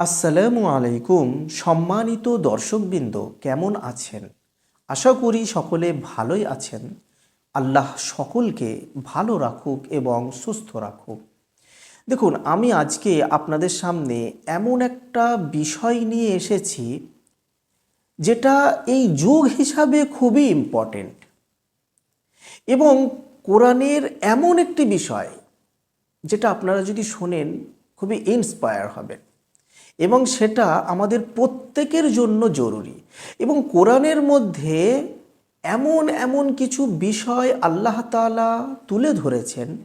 আসসালামু আলাইকুম, সম্মানিত দর্শকবৃন্দ, কেমন আছেন? আশা করি সকলে ভালোই আছেন। আল্লাহ সকলকে ভালো রাখুক এবং সুস্থ রাখুক। দেখুন, আমি আজকে আপনাদের সামনে এমন একটা বিষয় নিয়ে এসেছি, যেটা এই যুগ হিসাবে খুবই ইম্পর্টেন্ট এবং কোরআনের এমন একটি বিষয়, যেটা আপনারা যদি শোনেন, খুবই ইন্সপায়ার হবেন। এবং সেটা আমাদের প্রত্যেকের জন্য জরুরি। এবং কোরআনের মধ্যে এমন এমন কিছু বিষয় আল্লাহ তাআলা তুলে ধরেছেন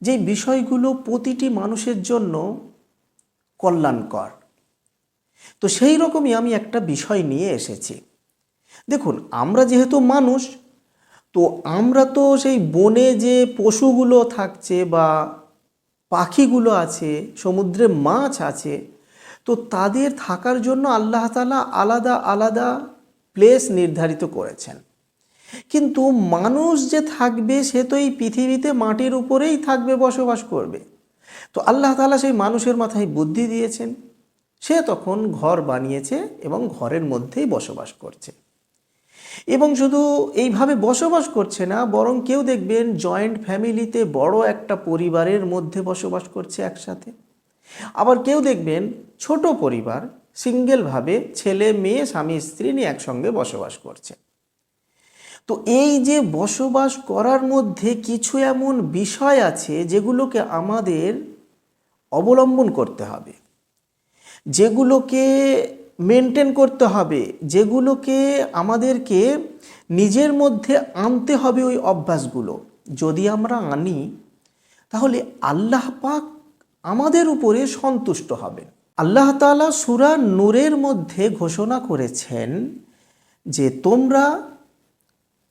যে বিষয়গুলো প্রতিটি মানুষের জন্য কল্যাণকর। তো সেই রকমই আমি একটা বিষয় নিয়ে এসেছি। দেখুন, আমরা যেহেতু মানুষ, তো আমরা তো সেই বনে যে পশুগুলো থাকছে বা পাখিগুলো আছে, সমুদ্রে মাছ আছে তো তাদের থাকার জন্য আল্লাহ তালা আলাদা আলাদা প্লেস নির্ধারিত করেছেন। কিন্তু মানুষ যে থাকবে, সে তো এই পৃথিবীতে মাটির উপরেই থাকবে, বসবাস করবে। তো আল্লাহ তালা সেই মানুষের মাথায় বুদ্ধি দিয়েছেন। সে তখন ঘর বানিয়েছে এবং ঘরের মধ্যেই বসবাস করছে। এবং শুধু এইভাবে বসবাস করছে না, বরং কেউ দেখবেন জয়েন্ট ফ্যামিলিতে বড় একটা পরিবারের মধ্যে বসবাস করছে একসাথে। আবার কেউ দেখবেন ছোট পরিবার সিঙ্গেলভাবে ছেলে, মেয়ে, স্বামী, স্ত্রী নিয়ে একসঙ্গে বসবাস করছে। তো এই যে বসবাস করার মধ্যে কিছু এমন বিষয় আছে যেগুলোকে আমাদের অবলম্বন করতে হবে, যেগুলোকে মেনটেন করতে হবে, যেগুলোকে আমাদেরকে নিজের মধ্যে আনতে হবে ওই অভ্যাসগুলো। যদি আমরা আনি, তাহলে আল্লাহ পাক আমাদের উপরে সন্তুষ্ট হবেন আল্লাহ তাআলা সুরা নূরের মধ্যে ঘোষণা করেছেন যে তোমরা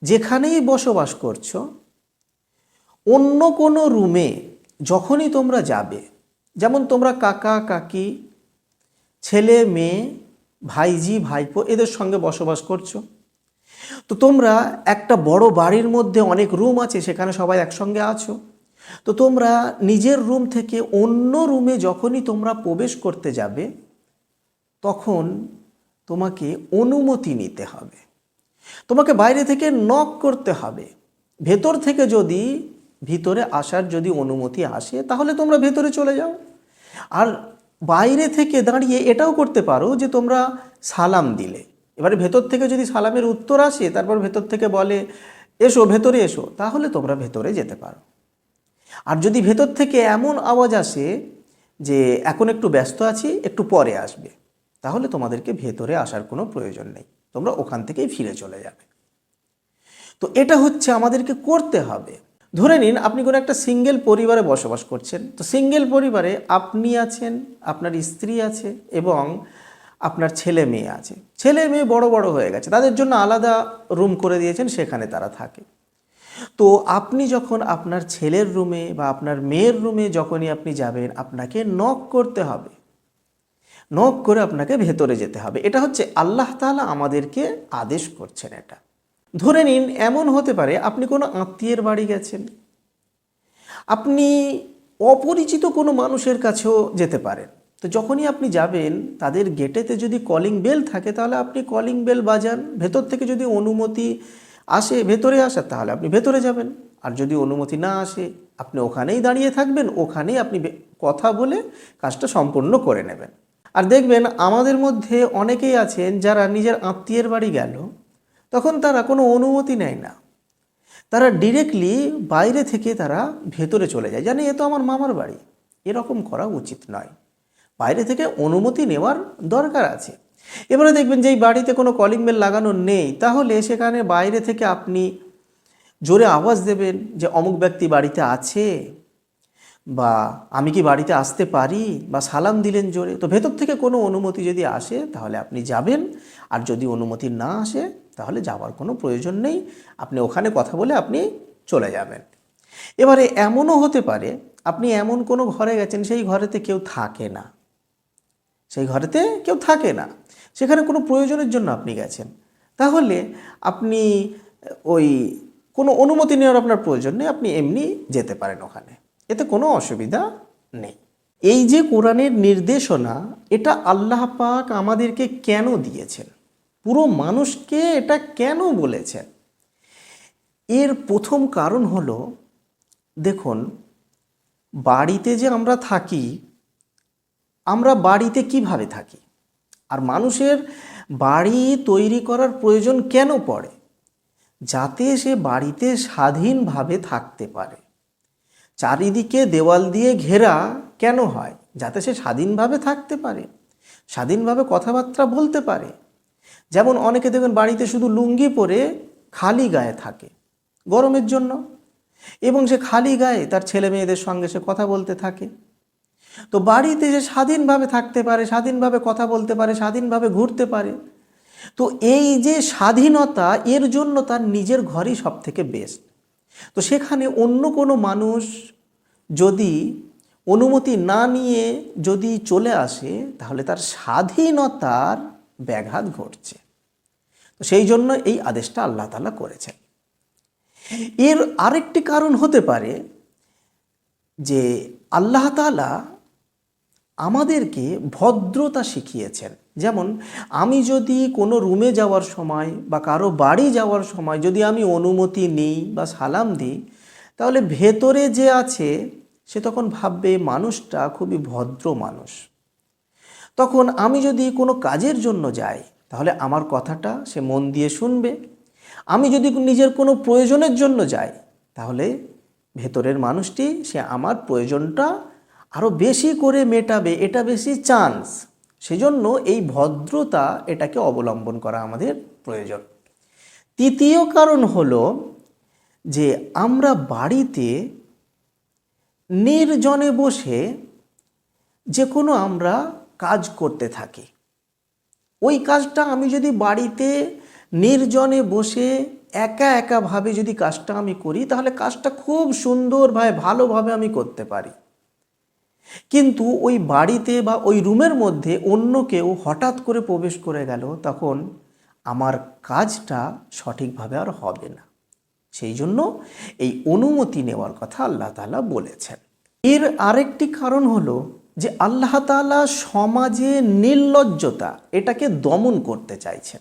যেখানেই বসবাস করছ, অন্য কোনো রুমে যখনই তোমরা যাবে, যেমন তোমরা কাকা, কাকি, ছেলে, মেয়ে, ভাইজি, ভাইপো এদের সঙ্গে বসবাস করছ, তো তোমরা একটা বড় বাড়ির মধ্যে অনেক রুম আছে, সেখানে সবাই একসঙ্গে আছো। তো তোমরা নিজের রুম থেকে অন্য রুমে যখনই তোমরা প্রবেশ করতে যাবে, তখন তোমাকে অনুমতি নিতে হবে। তোমাকে বাইরে থেকে নক করতে হবে। ভেতর থেকে যদি, ভিতরে আসার যদি অনুমতি আসে, তাহলে তোমরা ভেতরে চলে যাও। আর বাইরে থেকে দাঁড়িয়ে এটাও করতে পারো যে তোমরা সালাম দিলে। এবারে ভেতর থেকে যদি সালামের উত্তর আসে, তারপর ভেতর থেকে বলে, এসো, ভেতরে এসো, তাহলে তোমরা ভেতরে যেতে পারো। আর যদি ভেতর থেকে এমন আওয়াজ আসে যে এখন একটু ব্যস্ত আছি, একটু পরে আসবে, তাহলে তোমাদেরকে ভেতরে আসার কোনো প্রয়োজন নেই। তোমরা ওখান থেকেই ফিরে চলে যাবে। তো এটা হচ্ছে আমাদেরকে করতে হবে। ধরে নিন আপনি কোনো একটা সিঙ্গেল পরিবারে বসবাস করছেন। তো সিঙ্গেল পরিবারে আপনি আছেন, আপনার স্ত্রী আছে এবং আপনার ছেলে মেয়ে আছে। ছেলে মেয়ে বড় বড় হয়ে গেছে। তাদের জন্য আলাদা রুম করে দিয়েছেন, সেখানে তারা থাকে। তো আপনি যখন আপনার ছেলের রুমে বা আপনার মেয়ের রুমে যখনই আপনি যাবেন, আপনাকে নক করতে হবে। নক করে আপনাকে ভেতরে যেতে হবে। এটা হচ্ছে আল্লাহ তালা আমাদেরকে আদেশ করছেন এটা। ধরে নিন, এমন হতে পারে আপনি কোনো আত্মীয়ের বাড়ি গেছেন। আপনি অপরিচিত কোনো মানুষের কাছেও যেতে পারেন। তো যখনই আপনি যাবেন, তাদের গেটেতে যদি কলিং বেল থাকে, তাহলে আপনি কলিং বেল বাজান। ভেতর থেকে যদি অনুমতি আসে, ভেতরে আসার তাহলে আপনি ভেতরে যাবেন। আর যদি অনুমতি না আসে, আপনি ওখানেই দাঁড়িয়ে থাকবেন, ওখানেই আপনি কথা বলে কাজটা সম্পূর্ণ করে নেবেন। আর দেখবেন, আমাদের মধ্যে অনেকেই আছেন যারা নিজের আত্মীয়ের বাড়ি গেল, তখন তারা কোনো অনুমতি নেয় না। তারা ডিরেক্টলি বাইরে থেকে তারা ভেতরে চলে যায়। জানে, এ তো আমার মামার বাড়ি। এরকম করা উচিত নয়। বাইরে থেকে অনুমতি নেওয়ার দরকার আছে। এবারে দেখবেন যে এই বাড়িতে কোনো কলিং বেল লাগানো নেই, তাহলে সেখানে বাইরে থেকে আপনি জোরে আওয়াজ দেবেন যে অমুক ব্যক্তি বাড়িতে আছে বা আমি কি বাড়িতে আসতে পারি বা সালাম দিলেন জোরে। তো ভেতর থেকে কোনো অনুমতি যদি আসে তাহলে আপনি যাবেন, আর যদি অনুমতি না আসে তাহলে যাওয়ার কোনো প্রয়োজন নেই, আপনি ওখানে কথা বলে আপনি চলে যাবেন। এবারে এমনও হতে পারে, আপনি এমন কোনো ঘরে গেছেন, সেই ঘরেতে কেউ থাকে না। সেই ঘরেতে কেউ থাকে না। সেখানে কোনো প্রয়োজনের জন্য আপনি গেছেন। তাহলে আপনি ওই কোনো অনুমতি নেওয়ার আপনার প্রয়োজন নেই, আপনি এমনি যেতে পারেন ওখানে। এতে কোনো অসুবিধা নেই। এই যে কোরআনের নির্দেশনা, এটা আল্লাহ পাক আমাদেরকে কেন দিয়েছেন? পুরো মানুষকে এটা কেন বলেছেন? এর প্রথম কারণ হলো, দেখুন, বাড়িতে যে আমরা থাকি, আমরা বাড়িতে কীভাবে থাকি? আর মানুষের বাড়ি তৈরি করার প্রয়োজন কেন পড়ে? যাতে সে বাড়িতে স্বাধীনভাবে থাকতে পারে। চারিদিকে দেওয়াল দিয়ে ঘেরা কেন হয়? যাতে সে স্বাধীনভাবে থাকতে পারে, স্বাধীনভাবে কথাবার্তা বলতে পারে। যেমন অনেকে দেখবেন বাড়িতে শুধু লুঙ্গি পরে খালি গায়ে থাকে গরমের জন্য, এবং সে খালি গায়ে তার ছেলে মেয়েদের সঙ্গে সে কথা বলতে থাকে। তো বাড়িতে যে স্বাধীনভাবে থাকতে পারে, স্বাধীনভাবে কথা বলতে পারে, স্বাধীনভাবে ঘুরতে পারে, তো এই যে স্বাধীনতা, এর জন্য তার নিজের ঘরই সব থেকে বেস্ট তো সেখানে অন্য কোনো মানুষ যদি অনুমতি না নিয়ে যদি চলে আসে, তাহলে তার স্বাধীনতার ব্যাঘাত ঘটছে। তো সেই জন্য এই আদেশটা আল্লাহ তালা করেছেন। এর আরেকটি কারণ হতে পারে যে আল্লাহ তালা আমাদেরকে ভদ্রতা শিখিয়েছেন। যেমন, আমি যদি কোনো রুমে যাওয়ার সময় বা কারও বাড়ি যাওয়ার সময় যদি আমি অনুমতি নিই বা সালাম দিই, তাহলে ভেতরে যে আছে, সে তখন ভাববে মানুষটা খুবই ভদ্র মানুষ। তখন আমি যদি কোনো কাজের জন্য যাই, তাহলে আমার কথাটা সে মন দিয়ে শুনবে। আমি যদি নিজের কোনো প্রয়োজনের জন্য যাই, তাহলে ভেতরের মানুষটি সে আমার প্রয়োজনটা আরও বেশি করে মেটাবে, এটা বেশি চান্স সেজন্য এই ভদ্রতা এটাকে অবলম্বন করা আমাদের প্রয়োজন। তৃতীয় কারণ হলো যে আমরা বাড়িতে নির্জনে বসে যে কোনো আমরা কাজ করতে থাকি। ওই কাজটা আমি যদি বাড়িতে নির্জনে বসে একা একাভাবে যদি কাজটা আমি করি, তাহলে কাজটা খুব সুন্দরভাবে, ভালোভাবে আমি করতে পারি। কিন্তু ওই বাড়িতে বা ওই রুমের মধ্যে অন্য কেউ হঠাৎ করে প্রবেশ করে গেল তখন আমার কাজটা সঠিকভাবে আর হবে না। সেই জন্য এই অনুমতি নেওয়ার কথা আল্লাহ তালা বলেছেন। এর আরেকটি কারণ হলো যে আল্লাহ তালা সমাজে নির্লজ্জতা এটাকে দমন করতে চাইছেন।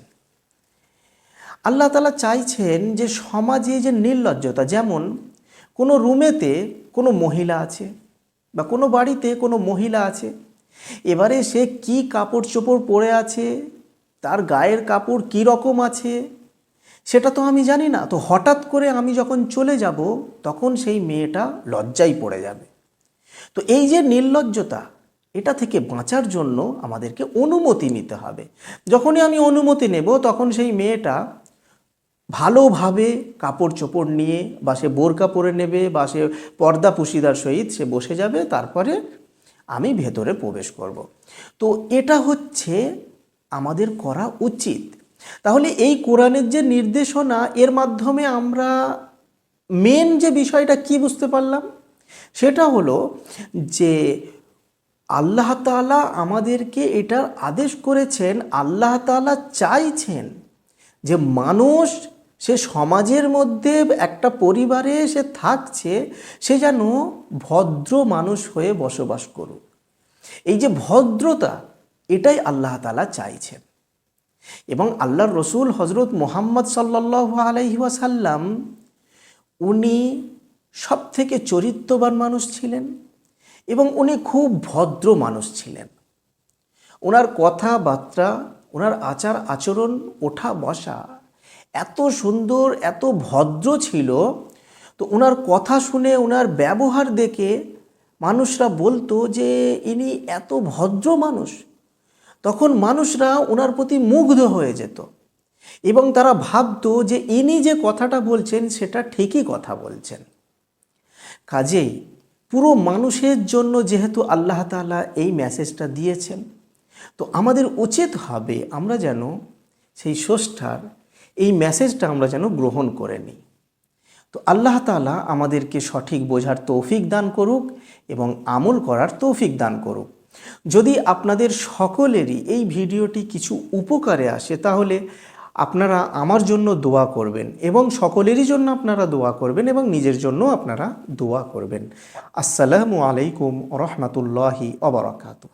আল্লাহ তালা চাইছেন যে সমাজে যে নির্লজ্জতা, যেমন কোনো রুমেতে কোনো মহিলা আছে বা কোনো বাড়িতে কোনো মহিলা আছে? এবারে সে কি কাপড় চোপড় পরে আছে? তার গায়ের কাপড় কী রকম আছে? সেটা তো আমি জানি না। তো হঠাৎ করে আমি যখন চলে যাব, তখন সেই মেয়েটা লজ্জায় পড়ে যাবে। তো এই যে নির্লজ্জতা, এটা থেকে বাঁচার জন্য আমাদেরকে অনুমতি নিতে হবে। যখনই আমি অনুমতি নেব, তখন সেই মেয়েটা ভালোভাবে কাপড় চোপড় নিয়ে বা সে বোরকা পরে নেবে বা সে পর্দা পুশিদার সহিত সে বসে যাবে, তারপরে আমি ভেতরে প্রবেশ করব। তো এটা হচ্ছে আমাদের করা উচিত তাহলে এই কোরআনের যে নির্দেশনা, এর মাধ্যমে আমরা মেন যে বিষয়টা কি বুঝতে পারলাম সেটা হলো যে আল্লাহ তালা আমাদেরকে এটার আদেশ করেছেন, আল্লাহ তালা চাইছেন যে মানুষ সে সমাজের মধ্যে একটা পরিবারে সে থাকছে, সে যেন ভদ্র মানুষ হয়ে বসবাস করুক। এই যে ভদ্রতা, এটাই আল্লাহ তালা চাইছেন। এবং আল্লাহর রসুল হজরত মোহাম্মদ সাল্লাহ আলহিহাসাল্লাম উনি সব থেকে চরিত্রবান মানুষ ছিলেন এবং উনি খুব ভদ্র মানুষ ছিলেন। ওনার কথাবার্তা ওনার আচার আচরণ ওঠা বসা এত সুন্দর, এত ভদ্র ছিল, তো ওনার কথা শুনে ওনার ব্যবহার দেখে মানুষরা বলতো যে ইনি এত ভদ্র মানুষ। তখন মানুষরা ওনার প্রতি মুগ্ধ হয়ে যেত। এবং তারা ভাবতো যে ইনি যে কথাটা বলছেন, সেটা ঠিকই কথা বলছেন। কাজেই পুরো মানুষের জন্য যেহেতু আল্লাহ তালা এই মেসেজটা দিয়েছেন, তো আমাদের উচিত হবে আমরা যেন সেই স্রষ্টার এই মেসেজটা আমরা যেন গ্রহণ করে নিই। তো আল্লাহ তালা আমাদেরকে সঠিক বোঝার তৌফিক দান করুক এবং আমল করার তৌফিক দান করুক। যদি আপনাদের সকলেরই এই ভিডিওটি কিছু উপকারে আসে, তাহলে আপনারা আমার জন্য দোয়া করবেন এবং সকলেরই জন্য আপনারা দোয়া করবেন এবং নিজের জন্য আপনারা দোয়া করবেন। আসসালামু আলাইকুম রহমতুল্লাহি অবরাকাতু